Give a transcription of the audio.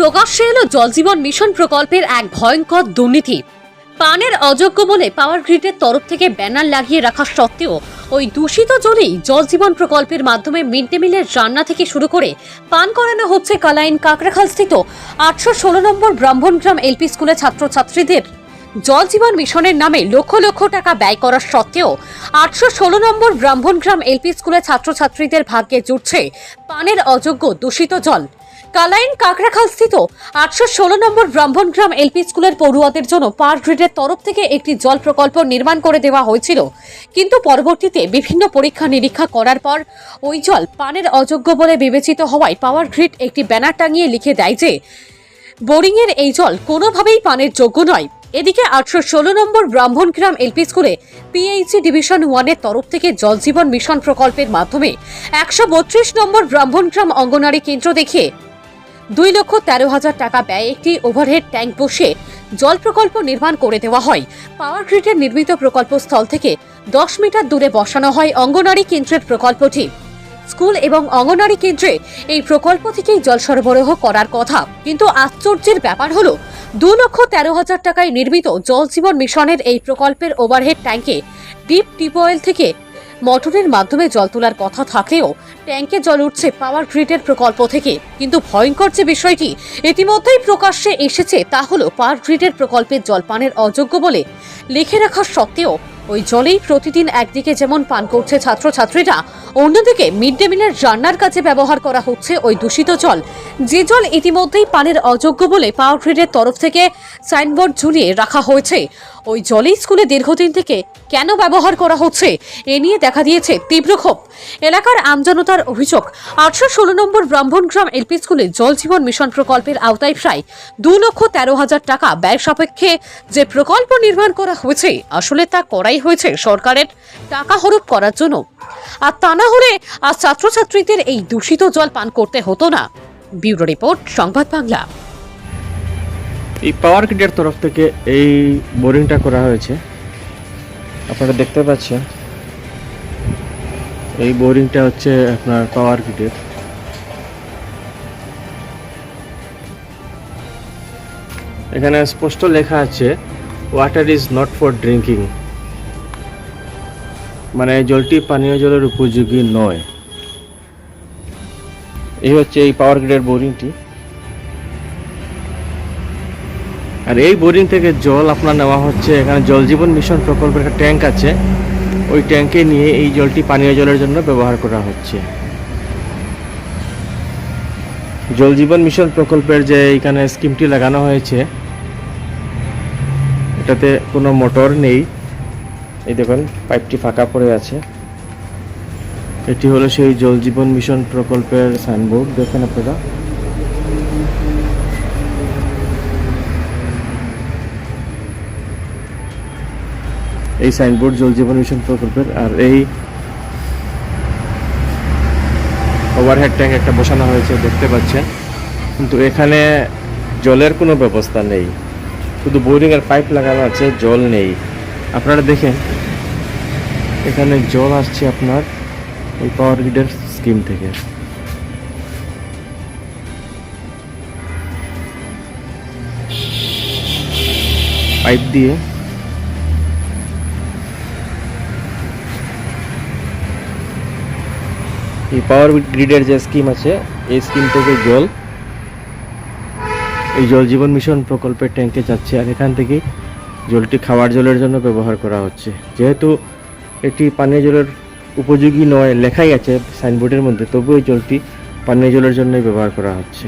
প্রকাশ্যে এলো জলজীবন মিশন প্রকল্পের এক ভয়ঙ্কর দুর্নীতি। পানের অযোগ্য বলে পাওয়ার গ্রিডের তরফ থেকে ব্যানার লাগিয়ে রাখা সত্ত্বেও ওই দূষিত জলেই জলজীবন প্রকল্পের মাধ্যমে মিড ডে মিলের রান্না থেকে শুরু করে পান করানো হচ্ছে কালাইন কাকরাখাল স্থিত আটশো ষোলো নম্বর ব্রাহ্মণগ্রাম এলপি স্কুলের ছাত্রছাত্রীদের। জল জীবন মিশনের নামে লক্ষ লক্ষ টাকা ব্যয় করার সত্ত্বেও আটশো ষোলো নম্বর ব্রাহ্মণগ্রাম এলপি স্কুলের ছাত্রছাত্রীদের ভাগ্যে জুটছে পানের অযোগ্য দূষিত জল। কালাইন কাকরাখাল স্থিত আটশো ষোলো নম্বর ব্রাহ্মণগ্রাম এলপি স্কুলের পড়ুয়াদের জন্য পার গ্রিডের তরফ থেকে একটি জল প্রকল্প নির্মাণ করে দেওয়া হয়েছিল। কিন্তু পরবর্তীতে বিভিন্ন পরীক্ষা নিরীক্ষা করার পর ওই জল পানের অযোগ্য বলে বিবেচিত হওয়ায় পাওয়ার গ্রিড একটি ব্যানার টাঙিয়ে লিখে দেয় যে, বোরিংয়ের এই জল কোনোভাবেই পানের যোগ্য নয়। এদিকে আটশো ষোলো নম্বর ব্রাহ্মণগ্রাম এলপি স্কুলে পিএইচি ডিভিশন ওয়ানের তরফ থেকে জল জীবন মিশন প্রকল্পের মাধ্যমে একশো বত্রিশ নম্বর ব্রাহ্মণগ্রাম অঙ্গনারী কেন্দ্র দেখিয়ে দুই লক্ষ তেরো হাজার টাকা ব্যয়ে একটি ওভারহেড ট্যাঙ্ক বসে জল প্রকল্প নির্মাণ করে দেওয়া হয়। পাওয়ার গ্রিডের নির্মিত প্রকল্প স্থল থেকে দশ মিটার দূরে বসানো হয় অঙ্গনারী কেন্দ্রের প্রকল্পটি। স্কুল এবং অঙ্গনারী কেন্দ্রে এই প্রকল্প থেকেই জল সরবরাহ করার কথা। কিন্তু আশ্চর্যের ব্যাপার হলো, দু লক্ষ তেরো হাজার টাকায় নির্মিত জল জীবন মিশনের এই প্রকল্পের ওভারহেড ট্যাঙ্কে ডিপ টিউবওয়েল থেকে মোটরের মাধ্যমে জল তোলার কথা থাকলেও ট্যাঙ্কে জল উঠছে পাওয়ার গ্রিডের প্রকল্প থেকে। কিন্তু ভয়ঙ্কর যে বিষয়টি, ইতিমধ্যেই প্রকাশ্যে এসেছে, তা হলো পাওয়ার গ্রিডের প্রকল্পের জল পানের অযোগ্য বলে। লিখে রাখা সত্ত্বেও, ওই জলেই প্রতিদিন একদিকে যেমন পান করছে ছাত্রছাত্রীরা অন্যদিকে মিড ডে মিলের রান্নার কাজে ব্যবহার করা হচ্ছে ওই দূষিত জল। যে জল ইতিমধ্যেই পানের অযোগ্য বলে পাওয়ার গ্রিডের তরফ থেকে সাইনবোর্ড ঝুলিয়ে রাখা হয়েছে। ওই জলেই স্কুলে দীর্ঘদিন থেকে কেন ব্যবহার করা হচ্ছে এ নিয়ে দেখা দিয়েছে তীব্র ক্ষোভ। এলাকার আমজনতার অভিযোগ, আটশো ষোলো নম্বর ব্রাহ্মণগ্রাম এলপি স্কুলে জল জীবন মিশন প্রকল্পের আওতায় প্রায় দু লক্ষ তেরো হাজার টাকা ব্যয় সাপেক্ষে যে প্রকল্প নির্মাণ করা হয়েছে, আসলে তা করাই হয়েছে সরকারের টাকা হরপ করার জন্য। আর তা না হলে আর ছাত্রছাত্রীদের এই দূষিত জল পান করতে হতো না। ব্যুরো রিপোর্ট, সংবাদ বাংলা। এই পাওয়ার গ্রিডের তরফ থেকে এই বোরিংটা করা হয়েছে। আপনারা দেখতে পাচ্ছেন। এই বোরিংটা হচ্ছে আপনার পাওয়ার গ্রিডের। এখানে স্পষ্ট লেখা আছে water is not for drinking মানে জলটি পানীয় জলের উপযোগী নয়। এই হচ্ছে এই পাওয়ার গ্রিডের বোরিংটি। আর এই বোরিং থেকে জল আপনার নেওয়া হচ্ছে, এখানে জল জীবন মিশন প্রকল্পের একটা ট্যাঙ্ক আছে। ওই ট্যাঙ্কে নিয়ে এই জলটি পানীয় জলের জন্য ব্যবহার করা হচ্ছে। জল জীবন মিশন প্রকল্পের যে এখানে স্কিমটি লাগানো হয়েছে, এটাতে কোনো মোটর নেই। এই দেখুন, পাইপটি ফাঁকা পড়ে আছে। এটি হলো সেই জল জীবন মিশন প্রকল্পের সাইনবোর্ড, দেখেন আপনারা। এই সাইনবোর্ড জল জীবন মিশন প্রকল্পের, আর এই ওভারহেড ট্যাঙ্ক একটা বসানো হয়েছে, দেখতে পাচ্ছেন। কিন্তু এখানে জলের কোনো ব্যবস্থা নেই। শুধু বোরিং এর পাইপ লাগানো আছে, জল নেই। আপনারা দেখেন, এখানে জল আসছে আপনার ওই পাওয়ার গ্রিডের স্কিম থেকে। পাইপ দিয়ে এই পাওয়ার গ্রিডের যে স্কিম আছে, এই স্কিম থেকে জল, এই জল জীবন মিশন প্রকল্পের ট্যাঙ্কে যাচ্ছে। আর এখান থেকে জলটি খাওয়ার জলের জন্য ব্যবহার করা হচ্ছে। যেহেতু এটি পানীয় জলের উপযোগী নয়, লেখাই আছে সাইনবোর্ডের মধ্যে তবু এই জলটি পানীয় জলের জন্যই ব্যবহার করা হচ্ছে।